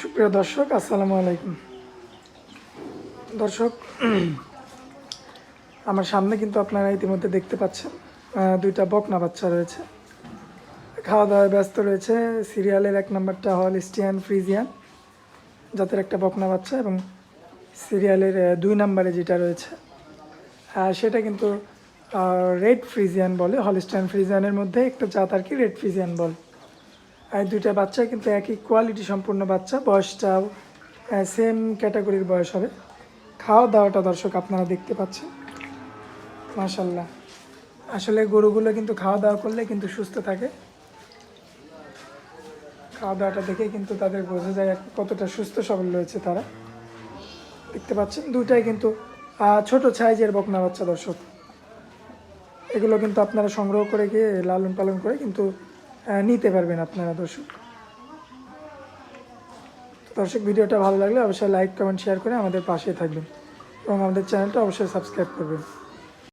সুপ্রিয় দর্শক, আসসালামু আলাইকুম। দর্শক, আমার সামনে কিন্তু আপনারা ইতিমধ্যে দেখতে পাচ্ছেন দুইটা বকনা বাচ্চা রয়েছে। খাওয়া দাওয়ায় ব্যস্ত রয়েছে, সিরিয়ালের এক নম্বরটা হল স্টিয়ান ফ্রিজিয়ান জাতের একটা বকনা বাচ্চা এবং সিরিয়ালের দুই নম্বরে যেটা রয়েছে সেটা কিন্তু রেড ফ্রিজিয়ান বলে হলিস্টাইন ফ্রিজিয়ানের মধ্যে একটা জাত আর কি রেড ফ্রিজিয়ান বলে। দুইটা বাচ্চা কিন্তু একই কোয়ালিটি সম্পূর্ণ বাচ্চা। বয়সটাও সেম ক্যাটাগরির বয়স হবে। খাওয়া দাওয়াটা দর্শক আপনারা দেখতে পাচ্ছেন। মাশাল্লাহ আসলে গরুগুলো কিন্তু খাওয়া দাওয়া করলে কিন্তু সুস্থ থাকে। খাওয়া দাওয়াটা দেখে কিন্তু তাদের বোঝা যায় কতটা সুস্থ সবল রয়েছে তারা। দেখতে পাচ্ছেন দুটাই কিন্তু ছোট সাইজের বকনা বাচ্চা দর্শক। এগুলো কিন্তু আপনারা সংগ্রহ করে গিয়ে লালন পালন করে কিন্তু নিতে পারবেন আপনারা দর্শক। দর্শক, ভিডিওটা ভালো লাগলে অবশ্যই লাইক, কমেন্ট শেয়ার করে আমাদের পাশে থাকবেন এবং আমাদের চ্যানেলটা অবশ্যই সাবস্ক্রাইব করবেন।